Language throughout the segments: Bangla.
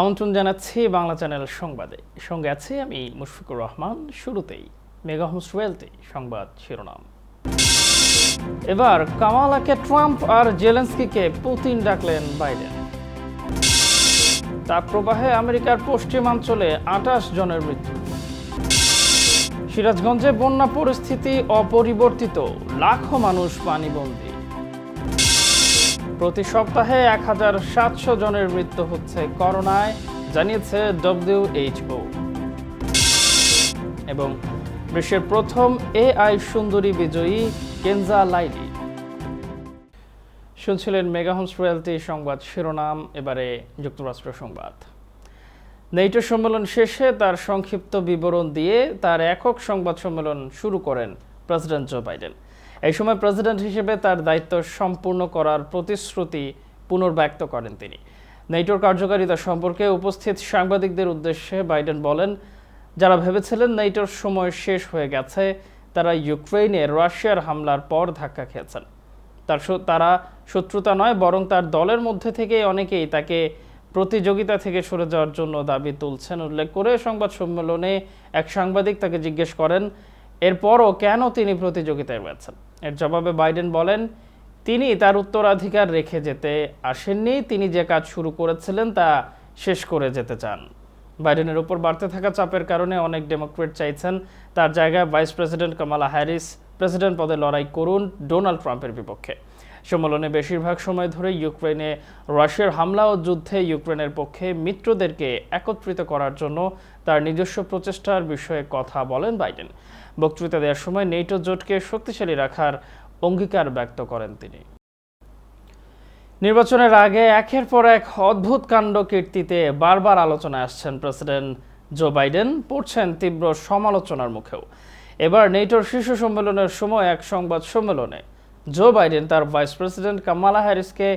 আমন্ত্রণ জানাচ্ছি বাংলা চ্যানেল সংবাদে। সঙ্গে আছি আমি মুশফিকুর রহমান। শুরুতেই মেগা হোমস রয়েলটি সংবাদ শিরোনাম। এবার কামালাকে ট্রাম্প আর জেলেন্সকিকে পুতিন ডাকলেন বাইডেন। তাপ প্রবাহে আমেরিকার পশ্চিমাঞ্চলে আঠাশ জনের মৃত্যু। সিরাজগঞ্জে বন্যা পরিস্থিতি অপরিবর্তিত। লাখো মানুষ পানিবন্দী প্রতি সপ্তাহে এক হাজার সাতশো জনের মৃত্যু হচ্ছে করোনায়, জানিয়েছে ডব্লিউএইচও এবং বিশ্বের প্রথম এআই সুন্দরী বিজয়ী কেনজা লাইলি। শুনছিলেন মেগাহন্স রয়্যালটি সংবাদ শিরোনাম, এবারে যুক্তরাষ্ট্র সংবাদ। নেইটো সম্মেলন শেষে তার সংক্ষিপ্ত বিবরণ দিয়ে তার একক সংবাদ সম্মেলন শুরু করেন প্রেসিডেন্ট জো বাইডেন। এই সময় প্রেসিডেন্ট হিসেবে তার দায়িত্ব সম্পূর্ণ করার প্রতিশ্রুতি পুনর্ব্যক্ত করেন তিনি। নেইটোর কার্যকারিতা সম্পর্কে উপস্থিত সাংবাদিকদের উদ্দেশ্যে বাইডেন বলেন, যারা ভেবেছিলেন নেইটোর সময় শেষ হয়ে গেছে, তারা ইউক্রেনে রাশিয়ার হামলার পর ধাক্কা খেয়েছেন। তার তারা শত্রুতা নয়, বরং তার দলের মধ্যে থেকে অনেকেই তাকে প্রতিযোগিতা থেকে সরে যাওয়ার জন্য দাবি তুলছেন। উল্লেখ করে সংবাদ সম্মেলনে এক সাংবাদিক তাকে জিজ্ঞেস করেন, এরপরও কেন তিনি প্রতিযোগিতায় রয়েছেন? এর জবাবে বাইডেন বলেন, তিনি তার উত্তরাধিকার রেখে যেতে আসেননি। তিনি যে কাজ শুরু করেছিলেন তা শেষ করে যেতে চান। বাইডেনের উপর বাড়তে থাকা চাপের কারণে অনেক ডেমোক্রেট চাইছেন। তার জায়গায় vice president Kamala Harris president পদে লড়াই করুন ডোনাল্ড ট্রাম্পের বিপক্ষে। সম্মেলনে বেশিরভাগ সময় ধরে ইউক্রেনে রাশিয়ার হামলা ও যুদ্ধে ইউক্রেনের পক্ষে মিত্রদেরকে একত্রিত করার জন্য তার নিজস্ব প্রচেষ্টার বিষয়ে কথা বলেন বাইডেন। বক্তৃতা দেওয়ার সময় নেটো জোটকে শক্তিশালী রাখার অঙ্গীকার ব্যক্ত করেন তিনি। নির্বাচনের আগে একের পর এক অদ্ভুত কাণ্ড কীর্তিতে বারবার আলোচনায় আসছেন প্রেসিডেন্ট জো বাইডেন, পড়ছেন তীব্র সমালোচনার মুখেও। এবার নেটোর শীর্ষ সম্মেলনের সময় এক সংবাদ সম্মেলনে জো বাইডেন তার ভাইস প্রেসিডেন্ট কামালা হ্যারিসকে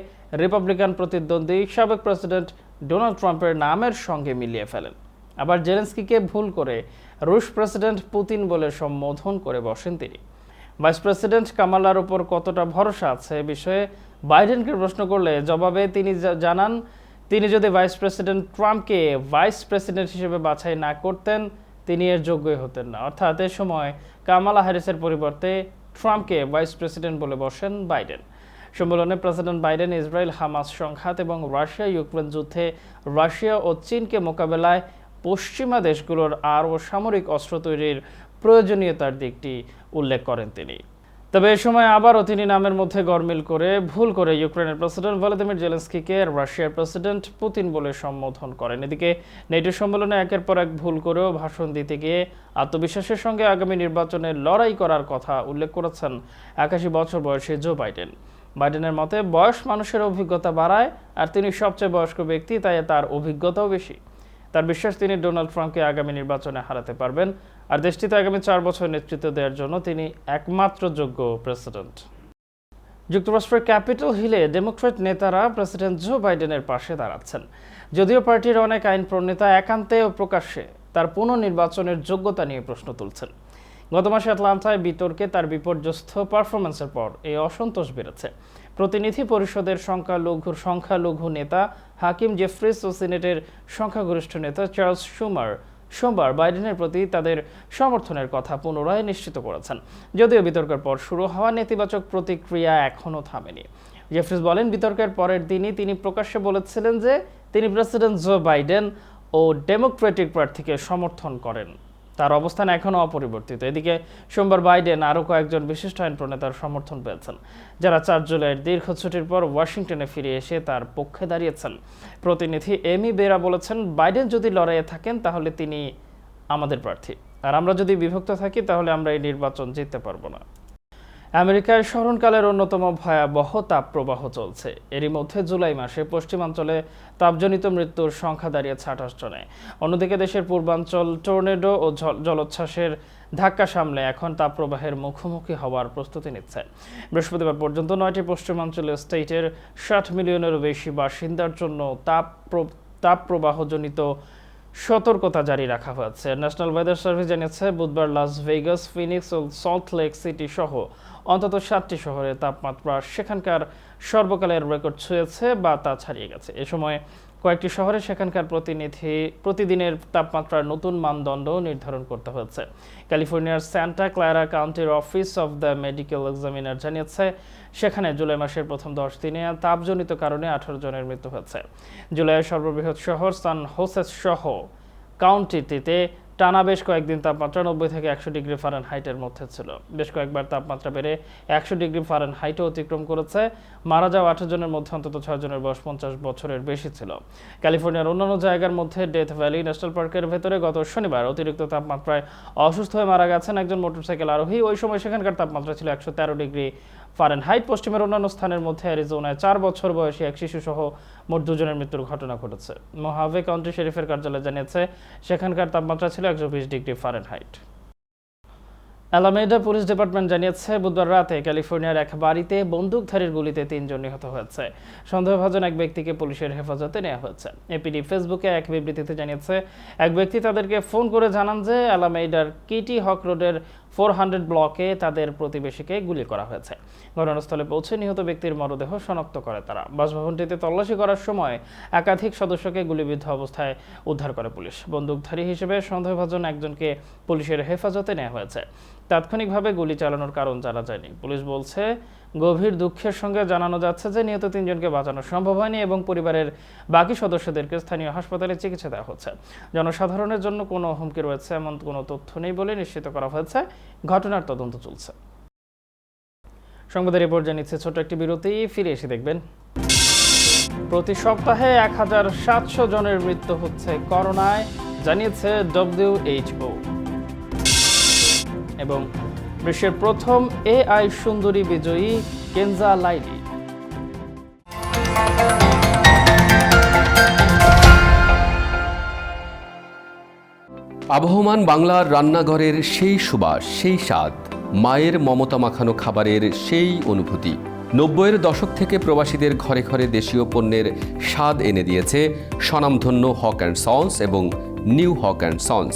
রিপাবলিকান প্রতিদ্বন্দ্বী সাবেক প্রেসিডেন্ট ডোনাল্ড ট্রাম্পের নামের সঙ্গে মিলিয়ে ফেলেন। আবার জেলেন্সকিকে ভুল করে রুশ প্রেসিডেন্ট পুতিন বলে সম্বোধন করে বসেন তিনি। ভাইস প্রেসিডেন্ট কামালার উপর কতটা ভরসা আছে এ বিষয়ে বাইডেনকে প্রশ্ন করলে জবাবে তিনি জানান, তিনি যদি ভাইস প্রেসিডেন্ট ট্রাম্পকে ভাইস প্রেসিডেন্ট হিসেবে বাছাই না করতেন, তিনি এর যোগ্যই হতেন না। অর্থাৎ এ সময় কামালা হ্যারিসের পরিবর্তে ট্রাম্পকে ভাইস প্রেসিডেন্ট বলে বসেন বাইডেন। সম্মেলনে প্রেসিডেন্ট বাইডেন ইসরায়েল হামাস সংঘাত এবং রাশিয়া ইউক্রেন যুদ্ধে রাশিয়া ও চীনকে মোকাবেলায় পশ্চিমা দেশগুলোর আরও সামরিক অস্ত্র তৈরির প্রয়োজনীয়তার দিকটি উল্লেখ করেন তিনি। তবে এ সময় আবারও তিনি নামের মধ্যে গরমিল করে ভুল করে ইউক্রেনের প্রেসিডেন্ট ভলাদিমির জেলেন্সকিকে রাশিয়ার প্রেসিডেন্ট পুতিন বলে সম্বোধন করেন। এদিকে নেটো সম্মেলনে একের পর এক ভুল করেও ভাষণ দিতে গিয়ে আত্মবিশ্বাসের সঙ্গে আগামী নির্বাচনে লড়াই করার কথা উল্লেখ করেছেন একাশি বছর বয়সী জো বাইডেন। বাইডেনের মতে বয়স মানুষের অভিজ্ঞতা বাড়ায়, আর তিনি সবচেয়ে বয়স্ক ব্যক্তি, তাই তার অভিজ্ঞতাও বেশি। তার বিশ্বাস তিনি ডোনাল্ড ট্রাম্পকে আগামী নির্বাচনে হারাতে পারবেন। আর দেশটিতে আগামী চার বছর নেতৃত্ব দেওয়ার জন্য তিনি একমাত্র যোগ্য প্রেসিডেন্ট। যুক্তরাষ্ট্রের ক্যাপিটাল হিলে ডেমোক্রেট নেতারা প্রেসিডেন্ট জো বাইডেনের পাশে দাঁড়াচ্ছেন। যদিও পার্টির অনেক আইন প্রণেতা একান্তে ও প্রকাশ্যে তার পুনর্নির্বাচনের যোগ্যতা নিয়ে প্রশ্ন তুলছেন। গত মাসে আটলান্টায় বিতর্কে তার বিপর্যস্ত পারফরমেন্সের পর এই অসন্তোষ বেড়েছে। প্রতিনিধি পরিষদের সংখ্যালঘুর সংখ্যালঘু নেতা হাকিম জেফ্রিস ও সিনেটের সংখ্যাগরিষ্ঠ নেতা চার্লস শুমার সোমবার বাইডেনের প্রতি তাদের সমর্থনের কথা পুনরায় নিশ্চিত করেছেন। যদিও বিতর্কের পর শুরু হওয়া নেতিবাচক প্রতিক্রিয়া এখনও থামেনি। জেফ্রিস বলেন, বিতর্কের পরের দিনই তিনি প্রকাশ্যে বলেছিলেন যে তিনি প্রেসিডেন্ট জো বাইডেন ও ডেমোক্রেটিক প্রার্থীকে সমর্থন করেন। তার অবস্থান এখনও অপরিবর্তিত। এদিকে সোমবার বাইডেন আরও কয়েকজন বিশিষ্ট আইন প্রণেতার সমর্থন পেয়েছেন। যারা চার জুলাইয়ের দীর্ঘ ছুটির পর ওয়াশিংটনে ফিরে এসে তার পক্ষে দাঁড়িয়েছেন। প্রতিনিধি এমি বেরা বলেছেন, বাইডেন যদি লড়াইয়ে থাকেন, তাহলে তিনি আমাদের প্রার্থী। আর আমরা যদি বিভক্ত থাকি, তাহলে আমরা এই নির্বাচন জিততে পারব না। আমেরিকায় স্মরণকালের অন্যতম ভয়াবহ তাপপ্রবাহ চলছে। এরই মধ্যে জুলাই মাসে পশ্চিমাঞ্চলে তাপজনিত মৃত্যুর সংখ্যা দাঁড়িয়েছে আঠাশ জনে। অন্যদিকে দেশের পূর্বাঞ্চল টর্নেডো ও জলোচ্ছ্বাসের ধাক্কা সামলে এখন তাপপ্রবাহের মুখোমুখি হওয়ার প্রস্তুতি নিচ্ছে। বৃহস্পতিবার পর্যন্ত নয়টি পশ্চিমাঞ্চলীয় স্টেটের ষাট মিলিয়নেরও বেশি বাসিন্দার জন্য তাপ প্র- তাপপ্রবাহজনিত সতর্কতা জারি রাখা হয়েছে। ন্যাশনাল ওয়েদার সার্ভিস জানিয়েছে, বুধবার লাস ভেগাস, ফিনিক্স ও সল্ট লেক সিটি সহ অন্তত সাতটি শহরে তাপমাত্রা সেখানকার সর্বকালের রেকর্ড ছুঁয়েছে বা তা ছাড়িয়ে গেছে। এ সময় কয়েকটি শহরে সেখানকার প্রতিনিধি প্রতিদিনের তাপমাত্রার নতুন মানদণ্ড নির্ধারণ করতে হয়েছে। ক্যালিফোর্নিয়ার স্যান্টা ক্লারা কাউন্টির office of the medical examiner জানিয়েছে, সেখানে জুলাই মাসের প্রথম দশ দিনে তাপজনিত কারণে আঠারো জনের মৃত্যু হয়েছে। জুলাইয়ের সর্ববৃহৎ শহর সান হোসেস সহ কাউন্টিটিতে টানা বেশ কয়েকদিন তাপমাত্রা নব্বই থেকে একশো ডিগ্রি ফারেন হাইটের মধ্যে ছিল। বেশ কয়েকবার তাপমাত্রা বেড়ে একশো ডিগ্রি ফারেন হাইটও অতিক্রম করেছে। মারা যাওয়া আঠারো জনের মধ্যে অন্তত ছয় জনের বয়স পঞ্চাশ বছরের বেশি ছিল। ক্যালিফোর্নিয়ার অন্যান্য জায়গার মধ্যে ডেথ ভ্যালি ন্যাশনাল পার্কের ভেতরে গত শনিবার অতিরিক্ত তাপমাত্রায় অসুস্থ হয়ে মারা গেছেন একজন মোটরসাইকেল আরোহী। ওই সময় সেখানকার তাপমাত্রা ছিল একশো তেরো ডিগ্রি ফারেনহাইট পশ্চিমের অন্যান্য স্থানের মধ্যে অ্যারিজোনায় চার বছর বয়সী এক শিশু সহ মোট দুজনের মৃত্যুর ঘটনা ঘটেছে। মোহাভে কাউন্টি শরীফের কার্যালয় জানিয়েছে, সেখানকার তাপমাত্রা ছিল একশো বিশ degree Fahrenheit. Alameda police department জানিয়েছে, বুধবার রাতে ক্যালিফোর্নিয়ার এক বাড়িতে বন্দুকধারীর গুলিতে তিনজন নিহত হয়েছে। সন্দেহভাজন এক ব্যক্তিকে পুলিশের হেফাজতে নেওয়া হয়েছে। এপিডি ফেসবুকে এক বিবৃতিতে জানিয়েছে, এক ব্যক্তি তাদেরকে ফোন করে জানান যে অ্যালামেইডার কিটি হক রোডের ফোর হান্ড্রেড ব্লকে তাদের প্রতিবেশীকে গুলি করা হয়েছে। ঘটনাস্থলে পৌঁছে নিহত ব্যক্তির মরদেহ শনাক্ত করে তারা। বাসভবনটিতে তল্লাশি করার সময় একাধিক সদস্যকে গুলিবিদ্ধ অবস্থায় উদ্ধার করে পুলিশ। বন্দুকধারী হিসেবে সন্দেহভাজন একজনকে পুলিশের হেফাজতে নেওয়া হয়েছে। তাৎক্ষণিকভাবে গুলি চালানোর কারণ জানা যায়নি। পুলিশ বলছে গভীর দুঃখের সঙ্গে জানানো যাচ্ছে যে নিহত তিনজনকে বাঁচানো সম্ভব হয়নি এবং পরিবারের বাকি সদস্যদেরকে স্থানীয় হাসপাতালে চিকিৎসা দেওয়া হচ্ছে। জনসাধারণের জন্য কোনো হুমকি রয়েছে এমন কোনো তথ্য নেই বলে নিশ্চিত করা হয়েছে। ঘটনার তদন্ত চলছে। সংবাদের রিপোর্ট জানিয়েছে ছোট একটি বিরতি, ফিরে এসে দেখবেন। প্রতি সপ্তাহে এক হাজার সাতশো জনের মৃত্যু হচ্ছে করোনায়, জানিয়েছে ডব্লিউএইচও এবং বিশ্বের প্রথম এআই সুন্দরী বিজয়ী কেনজা লাইলি। আবহমান বাংলার রান্নাঘরের সেই সুবাস, সেই স্বাদ, মায়ের মমতা মাখানো খাবারের সেই অনুভূতি। নব্বইয়ের দশক থেকে প্রবাসীদের ঘরে ঘরে দেশীয় পণ্যের স্বাদ এনে দিয়েছে স্বনামধন্য হক অ্যান্ড সন্স এবং new Haque and sons.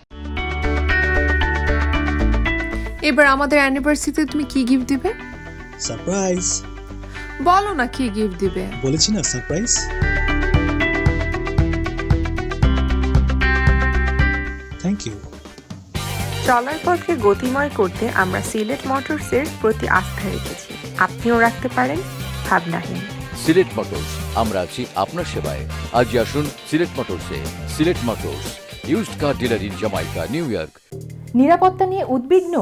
এবার আমাদের অ্যানিভার্সারিতে তুমি কি গিফট দিবে? সারপ্রাইজ বলো না কি গিফট দিবে। বলেছি না সারপ্রাইজ থ্যাংক ইউ চলার পথকে গতিময় করতে আমরা সিলেট মোটরসের প্রতি আস্থা রেখেছি। আপনিও রাখতে পারেন ভাবনাহীন। সিলেট মোটরস আমরা আছি আপনার সেবায়। আজই আসুন Sylhet মোটরসে। Sylhet Motors used car dealer in Jamaica New York নিরাপত্তা নিয়ে উদ্বিগ্ন?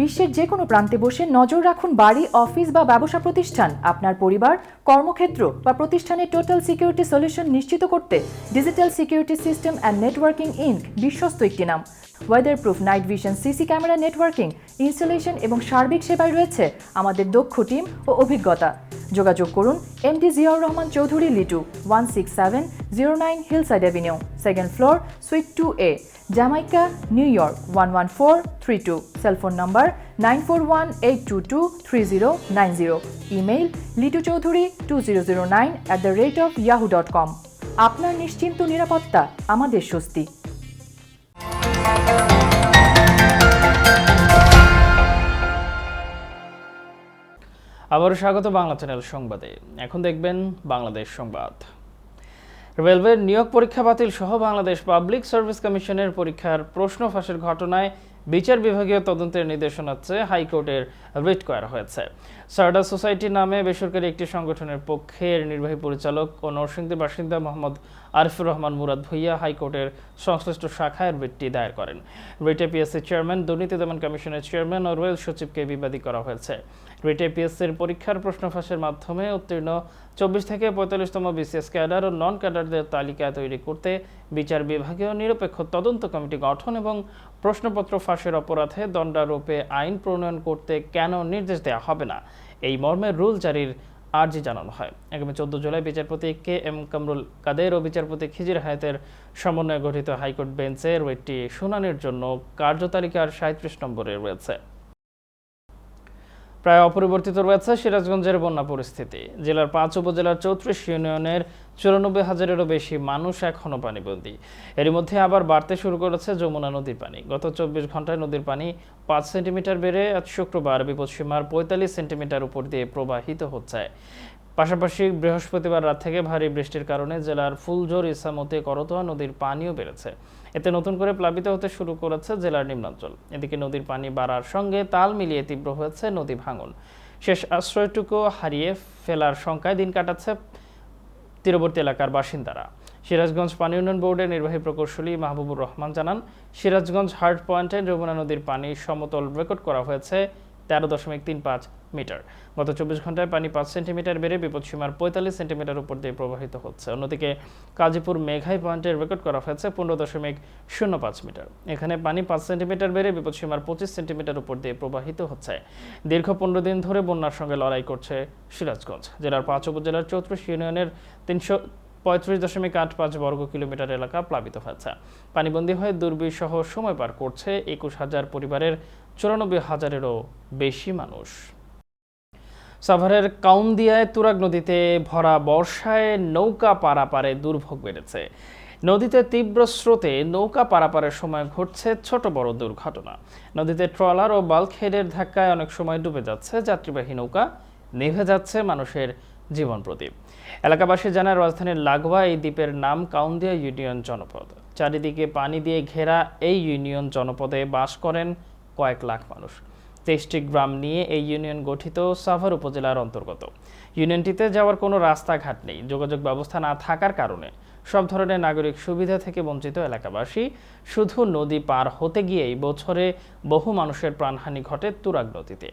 বিশ্বের যে কোনো প্রান্তে বসে নজর রাখুন বাড়ি, অফিস বা ব্যবসা প্রতিষ্ঠান। আপনার পরিবার, কর্মক্ষেত্র বা প্রতিষ্ঠানের টোটাল সিকিউরিটি সলিউশন নিশ্চিত করতে digital security system and networking Inc বিশ্বস্ত একটি নাম। Weatherproof night vision, CC camera networking, installation এবং সার্বিক সেবায় রয়েছে আমাদের দক্ষ টিম ও অভিজ্ঞতা। যোগাযোগ করুন M MD Ziaur Rahman Chowdhury Litu, one six seven zero nine Hillside avenue, second floor, suite two A. Jamaica New York one one four three two cellphone number nine four one eight two two three zero nine zero email Litu Chowdhury two zero zero nine at the rate of Yahoo dot com আপনার নিশ্চিন্ত নিরাপত্তা আমাদের স্বস্তি। আবারও স্বাগত বাংলা চ্যানেল সংবাদে। এখন দেখবেন বাংলাদেশ সংবাদ। রেলওয়ের নিয়োগ পরীক্ষা বাতিল সহ বাংলাদেশ পাবলিক সার্ভিস কমিশনের পরীক্ষার প্রশ্ন ফাঁসের ঘটনায় বিচার বিভাগীয় তদন্তের নির্দেশনা চেয়ে হাইকোর্টের রিট করা হয়েছে। সারডা সোসাইটি নামে বেসরকারি একটি সংগঠনের পক্ষের নির্বাহী পরিচালক ও নরসিংদী বাসিন্দা মোহাম্মদ আরিফুর রহমান মুরাদ ভুইয়া হাইকোর্টের সংশ্লিষ্ট শাখায় রিটটি দায়ের করেন। রিটে পিএসসি চেয়ারম্যান, দুর্নীতি দমন কমিশনের চেয়ারম্যান ও রয়েল সচিবকে বিবাদী করা হয়েছে। রিটে পিএসসির পরীক্ষার প্রশ্ন ফাঁসের মাধ্যমে উত্তীর্ণ চব্বিশ থেকে পঁয়তাল্লিশতম বিসিএস ক্যাডার ও নন ক্যাডারদের তালিকা তৈরি করতে বিচার বিভাগীয় নিরপেক্ষ তদন্ত কমিটি গঠন এবং প্রশ্নপত্র ফাঁসের অপরাধে দণ্ডারোপে আইন প্রণয়ন করতে কেন নির্দেশ দেওয়া হবে না? এই মর্মে রুল জারির আর্জি জানানো হয়। আগামী চোদ্দ জুলাই বিচারপতি কে এম কামরুল কাদের ও বিচারপতি খিজির হায়াতের সমন্বয়ে গঠিত হাইকোর্ট বেঞ্চের ওয়েটটি শুনানির জন্য কার্যতালিকার সাঁত্রিশ নম্বরে রয়েছে। প্রায় অপরিবর্তিত রয়েছে সিরাজগঞ্জের বন্যা পরিস্থিতি। জেলার পাঁচ উপজেলার চৌত্রিশ ইউনিয়নের চুরানব্বই হাজারেরও বেশি মানুষ এখনও পানিবন্দী। এর মধ্যে আবার বাড়তে শুরু করেছে যমুনা নদীর পানি। গত চব্বিশ ঘন্টায় নদীর পানি পাঁচ সেন্টিমিটার বেড়ে আজ শুক্রবার বিপদসীমার পঁয়তাল্লিশ সেন্টিমিটার উপর দিয়ে প্রবাহিত হচ্ছে। পাশাপাশি বৃহস্পতিবার রাত থেকে ভারী বৃষ্টির কারণে জেলার ফুলঝোর ইসামতে করতোয়া নদীর পানিও বেড়েছে। এতে নতুন করে প্লাবিত হতে শুরু করেছে জেলার নিম্নাঞ্চল। এদিকে নদীর পানি বাড়ার সঙ্গে তাল মিলিয়ে তীব্র হয়েছে নদী ভাঙন। শেষ আশ্রয়টুকু হারিয়ে ফেলার শঙ্কায় দিন কাটাচ্ছে তীরবর্তী এলাকার বাসিন্দারা। সিরাজগঞ্জ পানি উন্নয়ন বোর্ডের নির্বাহী প্রকৌশলী মাহবুবুর রহমান জানান, সিরাজগঞ্জ হার্ট পয়েন্টে যমুনা নদীর পানি সমতল রেকর্ড করা হয়েছে। তেরো দশমিক তিন পাঁচ মিটার। গত চব্বিশ ঘন্টায় পানি পাঁচ সেন্টিমিটার বেড়ে বিপদসীমার পঁয়তাল্লিশ সেন্টিমিটার উপর দিয়ে প্রবাহিত হচ্ছে। অন্যদিকে কাজীপুর মেঘাই পয়েন্টে রেকর্ড করা হয়েছে পনেরো দশমিক শূন্য পাঁচ মিটার। এখানে পানি পাঁচ সেন্টিমিটার বেড়ে বিপদসীমার পঁচিশ সেন্টিমিটার উপর দিয়ে প্রবাহিত হচ্ছে। দীর্ঘ পনেরো দিন ধরে বন্যার সঙ্গে লড়াই করছে সিরাজগঞ্জ। জেলার পাঁচ উপজেলার চৌত্রিশ ইউনিয়নের তিনশো পঁয়ত্রিশ দশমিক আট পাঁচ বর্গ কিলোমিটার এলাকা প্লাবিত হয়েছে। পানিবন্দী হয়ে দুর্বিসহ সময় পার করছে একুশ হাজার পরিবারের চুরানব্বই হাজারেরও বেশি মানুষ। সাভারের কাউন্দিয়ায় তুরাগ নদীতে ভরা বর্ষায় নৌকা পারাপারে দুর্ভোগ বেড়েছে। নদীতে তীব্র স্রোতে নৌকা পারাপারের সময় ঘটছে ছোট বড় দুর্ঘটনা। নদীতে ট্রলার ও বাল্কহেডের ধাক্কায় অনেক সময় ডুবে যাচ্ছে যাত্রীবাহী নৌকা, নিভে যাচ্ছে মানুষের জীবন প্রদীপ। এলাকাবাসী জানায় রাজধানীর লাগোয়া এই দ্বীপের নাম কাউন্দিয়া ইউনিয়ন জনপদ। চারিদিকে পানি দিয়ে ঘেরা এই ইউনিয়ন জনপদে বাস করেন কয়েক লাখ মানুষ। তেইশটি গ্রাম নিয়ে এই ইউনিয়ন গঠিত সাভার উপজেলার অন্তর্গত। ইউনিয়নটিতে যাওয়ার কোনো রাস্তাঘাট নেই। যোগাযোগ ব্যবস্থা না থাকার কারণে সব ধরনের নাগরিক সুবিধা থেকে বঞ্চিত এলাকাবাসী শুধু নদী পার হতে গিয়েই বছরে বহু মানুষের প্রাণহানি ঘটে তুরাগ নদীতে।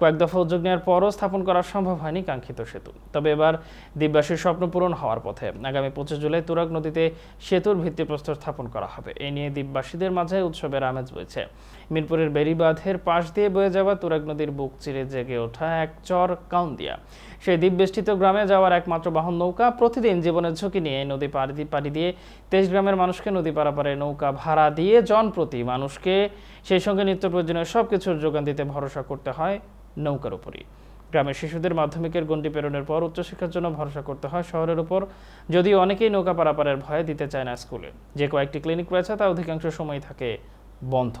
কয়েক দফা উদ্যোগ নেওয়ার পরও স্থাপন করা সম্ভব হয়নি কাঙ্ক্ষিত সেতু। তবে এবার দ্বীপবাসীর স্বপ্ন পূরণ হওয়ার পথে আগামী পঁচিশ জুলাই তুরাগ নদীতে সেতুর ভিত্তিপ্রস্তর স্থাপন করা হবে। এ নিয়ে দ্বীপবাসীদের মাঝে উৎসবের আমেজ বইছে। মিরপুরের বেড়িবাঁধের পাশ দিয়ে বয়ে যাওয়া তুরাগ নদীর বুক চিরে জেগে ওঠা এক চর কাউন্দিয়া। সেই দ্বীপবেষ্টিত গ্রামে যাওয়ার একমাত্র বাহন নৌকা প্রতিদিন জীবনের ঝুঁকি নিয়ে নদী পাড়ি পাড়ি দিয়ে তেইশ গ্রামের মানুষকে নদী পারাপারে নৌকা ভাড়া দিয়ে জনপ্রতি মানুষকে সেই সঙ্গে নিত্য প্রয়োজনীয় সব কিছুর যোগান দিতে ভরসা করতে হয় নৌকার উপরই। গ্রামের শিশুদের মাধ্যমিকের গণ্ডি পেরোনের পর উচ্চশিক্ষার জন্য ভরসা করতে হয় শহরের উপর। যদিও অনেকেই নৌকা পারাপারের ভয়ে দিতে চায় না স্কুলে। যে কয়েকটি ক্লিনিক রয়েছে, তা অধিকাংশ সময় থাকে বন্ধ।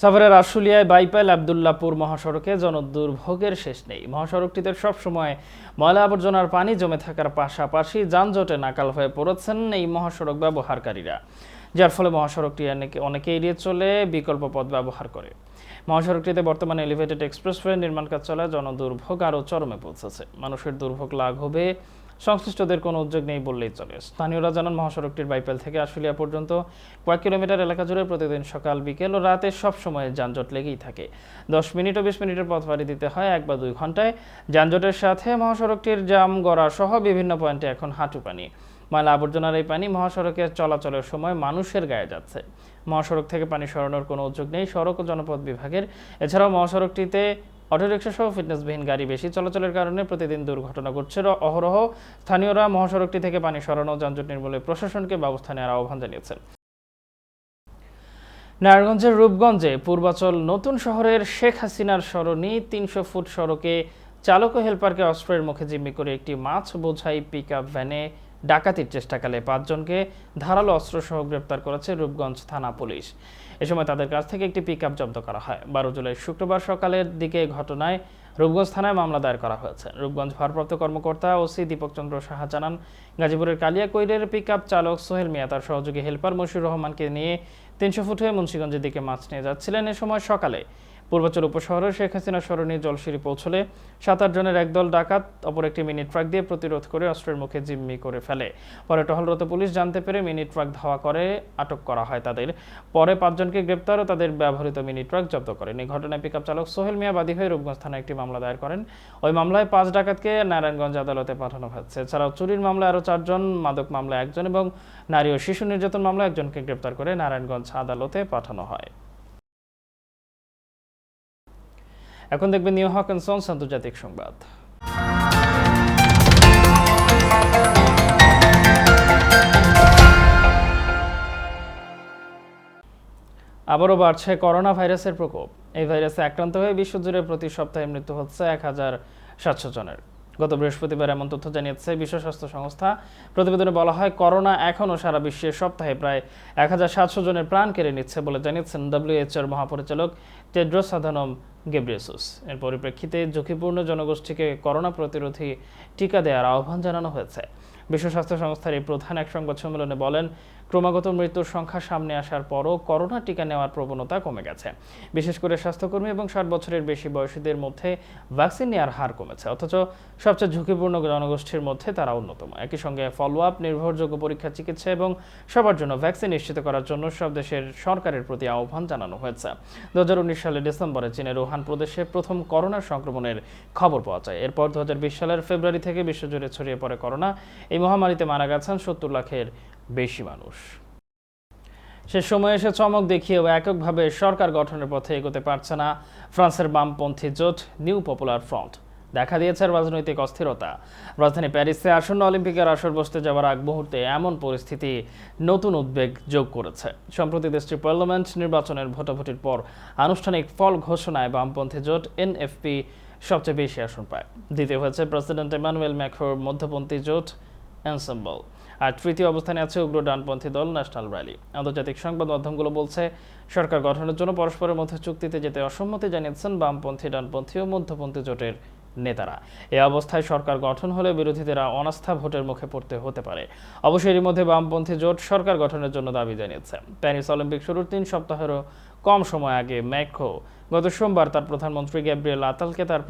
সাভারের আশুলিয়ায় বাইপাইল আবদুল্লাপুর মহাসড়কে জনদুর্ভোগের শেষ নেই। মহাসড়কটিতে সবসময় ময়লা আবর্জনার পানি জমে থাকার পাশাপাশি যানজটে নাকাল হয়ে পড়েছেন এই মহাসড়ক ব্যবহারকারীরা। যার ফলে মহাসড়কটি অনেকে অনেকে এড়িয়ে চলে বিকল্প পথ ব্যবহার করে। মহাসড়কটিতে বর্তমানে এলিভেটেড এক্সপ্রেসওয়ে নির্মাণ কাজ চলায় জনদুর্ভোগ আরও চরমে পৌঁছেছে। মানুষের দুর্ভোগ লাঘবে সংশ্লিষ্টদের কোনো উদ্যোগ নেই বললেই চলে। স্থানীয়রা জানান, মহাসড়কটির বাইপেল থেকে আশুলিয়া পর্যন্ত কয়েক কিলোমিটার এলাকা জুড়ে প্রতিদিন সকাল, বিকেল ও রাতে সব সময় যানজট লেগেই থাকে। দশ মিনিট ও বিশ মিনিটের পথ পাড়ি দিতে হয় এক বা দুই ঘন্টায় যানজটের সাথে মহাসড়কটির জাম গড়া সহ বিভিন্ন পয়েন্টে এখন হাঁটু পানি। ময়লা আবর্জনার এই পানি মহাসড়কে চলাচলের সময় মানুষের গায়ে যাচ্ছে। মহাসড়ক থেকে পানি সরানোর কোনো উদ্যোগ নেই সড়ক ও জনপথ বিভাগের। এছাড়াও মহাসড়কটিতে অটোরিকশা সহ ফিটনেসবিহীন গাড়ি বেশি চলাচলের কারণে প্রতিদিন দুর্ঘটনা ঘটছে অহরহ। স্থানীয়রা মহাসড়কটি থেকে পানি সরানো যানজট নির্মূলে প্রশাসনকে ব্যবস্থা নেওয়ার আহ্বান জানিয়েছেন নারায়ণগঞ্জের রূপগঞ্জে পূর্বাচল নতুন শহরের শেখ হাসিনার সরণি তিনশো ফুট সড়কে চালক ও হেলপারকে অস্ত্রের মুখে জিম্মি করে একটি মাছ বোঝাই পিক ভ্যানে ডাকাতির চেষ্টাকালে পাঁচজনকে ধারালো অস্ত্রসহ গ্রেপ্তার করেছে রূপগঞ্জ থানা পুলিশ। এ সময় তাদের কাছ থেকে একটি পিকআপ জব্দ করা হয়। বারো জুলাই শুক্রবার সকালের দিকে ঘটনায় রূপগঞ্জ থানায় মামলা দায়ের করা হয়েছে। রূপগঞ্জ ভারপ্রাপ্ত কর্মকর্তা ওসি দীপক চন্দ্র সাহা জানান, গাজীপুরের কালিয়াকৈরের পিক চালক সোহেল মিয়া তার সহযোগী হেল্পার মশিউর রহমানকে নিয়ে তিনশো ফুট হয়ে মুন্সিগঞ্জের দিকে মাছ নিয়ে যাচ্ছিলেন। এ সময় সকালে পূর্বাচল উপশহরের শেখ হাসিনা সরণি জলসিঁড়ি পৌঁছলে সাত আট জনের একদল ডাকাত, অপর একটি মিনি ট্রাক দিয়ে প্রতিরোধ করে অস্ত্রের মুখে জিম্মি করে ফেলে। পরে টহলরত পুলিশ জানতে পেরে মিনি ট্রাক ধাওয়া করে, আটক করা হয় তাদের। পরে পাঁচজনকে গ্রেপ্তার ও তাদের ব্যবহৃত মিনি ট্রাক জব্দ করেন। এই ঘটনায় পিকআপ চালক সোহেল মিয়া বাদী হয়ে রূপগঞ্জ থানায় একটি মামলা দায়ের করেন। ওই মামলায় পাঁচ ডাকাতকে নারায়ণগঞ্জ আদালতে পাঠানো হয়েছে। এছাড়াও চুরির মামলায় আরও চারজন, মাদক মামলায় একজন এবং নারী ও শিশু নির্যাতন মামলায় একজনকে গ্রেপ্তার করে নারায়ণগঞ্জ আদালতে পাঠানো হয়। এখন দেখবেন নিউ হক সন্স আন্তর্জাতিক সংবাদ। আবারও বাড়ছে করোনা ভাইরাসের প্রকোপ। এই ভাইরাসে আক্রান্ত হয়ে বিশ্বজুড়ে প্রতি সপ্তাহে মৃত্যু হচ্ছে এক হাজার সাতশো জনের। গত বৃহস্পতিবার এমন তথ্য জানিয়েছে বিশ্ব স্বাস্থ্য সংস্থা। প্রতিবেদনে বলা হয়, করোনা এখনও সারা বিশ্বে সপ্তাহে প্রায় এক হাজার সাতশো জনের প্রাণ কেড়ে নিচ্ছে বলে জানিয়েছেন ডব্লিউএইচওর মহাপরিচালক টেড্রোস আধানম গেব্রিয়েসুস। এর পরিপ্রেক্ষিতে ঝুঁকিপূর্ণ জনগোষ্ঠীকে করোনা প্রতিরোধী টিকা দেওয়ার আহ্বান জানানো হয়েছে। বিশ্ব স্বাস্থ্য সংস্থার এই প্রধান এক সংবাদ সম্মেলনে বলেন ক্রমাগত মৃত্যুর সংখ্যা সামনে আসার পরও করোনা টিকা নেওয়ার প্রবণতা কমে গেছে। বিশেষ করে স্বাস্থ্যকর্মী এবং ষাট বছরের বেশি বয়সীদের মধ্যে ভ্যাকসিন নেওয়ার হার কমেছে, অথচ সবচেয়ে ঝুঁকিপূর্ণ জনগোষ্ঠীর মধ্যে তারা অন্যতম। একই সঙ্গে ফলো আপ নির্ভরযোগ্য পরীক্ষা, চিকিৎসা এবং সবার জন্য ভ্যাকসিন নিশ্চিত করার জন্য সব দেশের সরকারের প্রতি আহ্বান জানানো হয়েছে। দু হাজার উনিশ সালের ডিসেম্বরে চীনের উহান প্রদেশে প্রথম করোনা সংক্রমণের খবর পাওয়া যায়। এরপর দু হাজার বিশ সালের ফেব্রুয়ারি থেকে বিশ্বজুড়ে ছড়িয়ে পড়ে করোনা। এই মহামারীতে মারা গেছেন সত্তর লাখের বেশি মানুষ। সে সময় এসে চমক দেখিয়েও এককভাবে সরকার গঠনের পথে এগোতে পারছে না ফ্রান্সের বামপন্থী জোট নিউ পপুলার ফ্রন্ট। দেখা দিয়েছে রাজনৈতিক অস্থিরতা। রাজধানী প্যারিসে আসন্ন অলিম্পিকের আসর বসতে যাওয়ার আগ মুহূর্তে এমন পরিস্থিতি নতুন উদ্বেগ যোগ করেছে। সম্প্রতি দেশটির পার্লামেন্ট নির্বাচনের ভোটাভুটির পর আনুষ্ঠানিক ফল ঘোষণায় বামপন্থী জোট এনএফপি সবচেয়ে বেশি আসন পায়। দ্বিতীয় হয়েছে প্রেসিডেন্ট এমানুয়েল ম্যাক্রোর মধ্যপন্থী জোট এনসেম্বল। আর তৃতীয় অবস্থানে আছে উগ্র ডানপন্থী দল ন্যাশনাল র্যালি। আন্তর্জাতিক সংবাদ মাধ্যমগুলো বলছে, সরকার গঠনের জন্য পরস্পরের মধ্যে চুক্তিতে যেতে অসম্মতি জানিয়েছেন বামপন্থী, ডানপন্থী ও মধ্যপন্থী জোটের নেতারা। এ অবস্থায় সরকার গঠন হলে বিরোধীদের অনাস্থা ভোটের মুখে পড়তে হতে পারে। অবশ্যই এরই মধ্যে বামপন্থী জোট সরকার গঠনের জন্য দাবি জানিয়েছে। প্যারিস অলিম্পিক শুরুর তিন সপ্তাহেরও কম সময় আগে ম্যাক্রো গত সোমবার তার প্রধানমন্ত্রী গ্যাব্রিয়েল আতালকে তার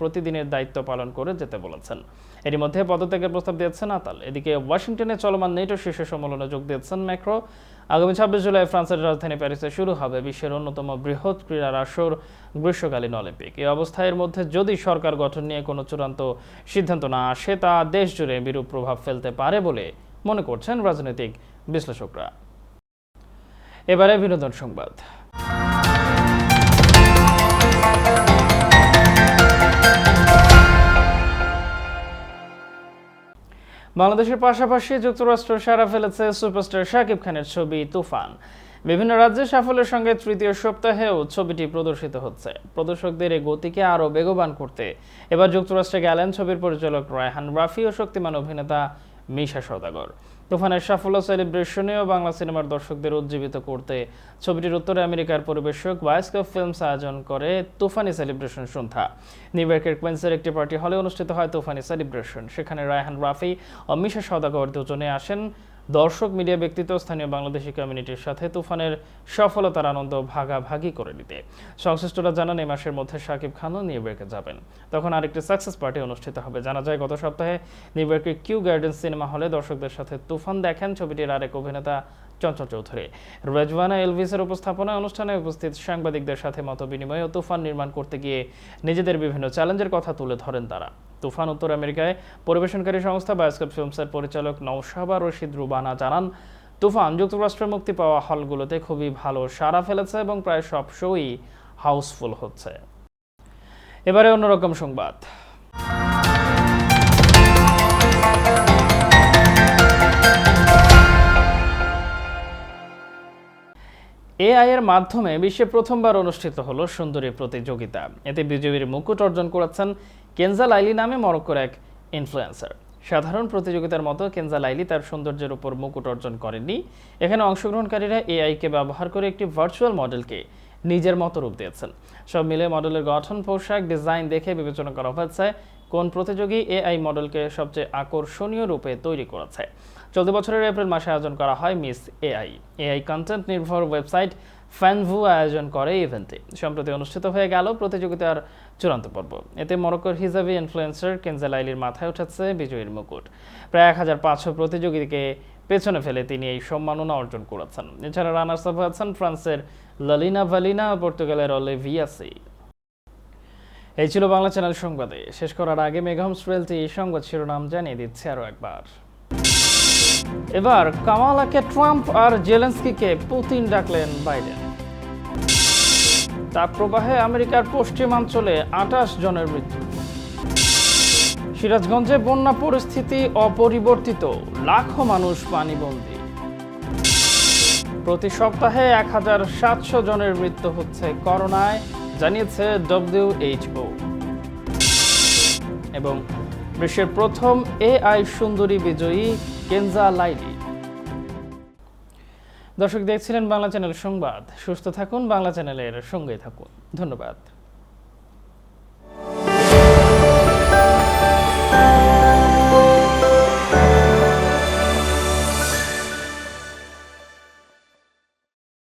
প্রতিদিনের দায়িত্ব পালন করে যেতে বলেছেন। এরই মধ্যে পদত্যাগের প্রস্তাব দিয়েছেন আতাল। এদিকে ওয়াশিংটনে চলমান নেটো শীর্ষ সম্মেলনে যোগ দিয়েছেন ম্যাক্রো। আগামী ছাব্বিশ জুলাই ফ্রান্সের রাজধানী প্যারিসে শুরু হবে বিশ্বের অন্যতম বৃহৎ ক্রীড়ার আসর গ্রীষ্মকালীন অলিম্পিক। এই অবস্থায় মধ্যে যদি সরকার গঠন নিয়ে কোনো চূড়ান্ত সিদ্ধান্ত না আসে, তা দেশ জুড়ে বিরূপ প্রভাব ফেলতে পারে বলে মনে করছেন রাজনৈতিক বিশ্লেষকরা। এবারে বিনোদন সংবাদ। বাংলাদেশের পাশাপাশি যুক্তরাষ্ট্র সারা ফেলেছে সুপারস্টার শাকিব খানের ছবি তুফান। বিভিন্ন রাজ্যে সাফল্যের সঙ্গে তৃতীয় সপ্তাহেও ছবিটি প্রদর্শিত হচ্ছে। প্রদর্শকদের এই গতিকে আরও বেগবান করতে এবার যুক্তরাষ্ট্রে গেলেন ছবির পরিচালক রায়হান রাফি ও শক্তিমান অভিনেতা মিশা সদাগর তুফানের সাফল্য সেলিব্রেশনেও বাংলা সিনেমার দর্শকদের উজ্জীবিত করতে। ছবিটির উত্তরে আমেরিকার পরিবেশক বায়োস্কোপ ফিল্মস আয়োজন করে তুফানি সেলিব্রেশন সন্ধ্যা। নিউ ইয়র্কের কুইন্সের একটি পার্টি হলে অনুষ্ঠিত হয় তুফানি সেলিব্রেশন সেখানে রায়হান রাফি ও মিশা সদাগর দুজনে আসেন দর্শক মিডিয়া ব্যক্তিত্ব স্থানীয় বাংলাদেশি কমিউনিটির সাথে তুফানের সফলতার আনন্দ ভাগাভাগি করে নিতে। সংশ্লিষ্টরা জানান এই মাসের মধ্যে শাকিব খানও নিউ ইয়র্কে যাবেন। তখন আরেকটি সাকসেস পার্টি অনুষ্ঠিত হবে। জানা যায়, গত সপ্তাহে নিউ ইয়র্কের কিউ গার্ডেন সিনেমা হলে দর্শকদের সাথে তুফান দেখেন ছবিটির আরেক অভিনেতা চঞ্চল চৌধুরী। রেজওয়ানা এলভিসের উপস্থাপনায় অনুষ্ঠানে উপস্থিত সাংবাদিকদের সাথে মত বিনিময়ে ও তুফান নির্মাণ করতে গিয়ে নিজেদের বিভিন্ন চ্যালেঞ্জের কথা তুলে ধরেন তারা। তুফান উত্তর আমেরিকায় পরিবেশনকারী সংস্থা বায়োস্কোপ ফিল্মসের পরিচালক নৌশাবা রশিদ রুবানা জানান, তুফান যুক্তরাষ্ট্রে মুক্তি পাওয়া হলগুলোতে খুবই ভালো সাড়া ফেলেছে এবং প্রায় সব শোই হাউসফুল হচ্ছে। এবারে অন্যরকম সংবাদ। এআই এর মাধ্যমে বিশ্বে প্রথমবার অনুষ্ঠিত হলো সুন্দরী প্রতিযোগিতা। এতে বিজয়ীর মুকুট অর্জন করেছেন কেনজা লাইলি নামে মরক্কোর এক ইনফ্লুয়েন্সার সাধারণ প্রতিযোগিতার মতো কেনজা লাইলি তার সৌন্দর্যের উপর মুকুট অর্জন করেননি। এখানে অংশগ্রহণকারীরা এআইকে ব্যবহার করে একটি ভার্চুয়াল মডেলকে নিজের মতো রূপ দিয়েছেন। সব মিলে মডেলের গঠন, পোশাক, ডিজাইন দেখে বিবেচনা করা হয়েছে কোন প্রতিযোগী এআই মডেলকে সবচেয়ে আকর্ষণীয় রূপে তৈরি করেছে। চলতি বছরের এপ্রিল মাসে আয়োজন করা হয় মিস এআই এআই কন্টেন্ট নির্ভর ওয়েবসাইট ফ্যানভু আয়োজন করে ইভেন্টে সম্প্রতি অনুষ্ঠিত হয়ে গেল প্রতিযোগিতার চূড়ান্ত পর্ব। এতে মরক্কোর হিজাবি ইনফ্লুয়েন্সার কেনজালাইলির মাথায় উঠেছে বিজয়ীর মুকুট। প্রায় এক হাজার পাঁচশো প্রতিযোগীকে পেছনে ফেলে তিনি এই সম্মাননা অর্জন করেছেন। এছাড়া রানার্স আপ হয়েছেন ফ্রান্সের লালিনা ভালিনা, পর্তুগালের অলিভিয়াসি এই ছিল বাংলা চ্যানেল সংবাদে। শেষ করার আগে মেঘামস স্ট্রেলটি এই সংবাদ শিরোনাম জানিয়ে দিচ্ছে আরও একবার। এবার কামালাকে ট্রাম্প আর জেলেন্সকিকে পুতিন ডাকলেন বাইডেন। তাপপ্রবাহে আমেরিকার পশ্চিমাঞ্চলে আঠাশ জনের মৃত্যু। সিরাজগঞ্জে বন্যা পরিস্থিতি অপরিবর্তিত, লাখো মানুষ পানিবন্দী প্রতি সপ্তাহে এক হাজার সাতশো জনের মৃত্যু হচ্ছে করোনায়, জানিয়েছে ডব্লিউএইচও এবং বিশ্বের প্রথম এআই সুন্দরী বিজয়ী কেনজা লাইলি। দর্শক দেখছিলেন বাংলা চ্যানেল সংবাদ। সুস্থ থাকুন বাংলা চ্যানেলের সঙ্গে থাকুন। ধন্যবাদ।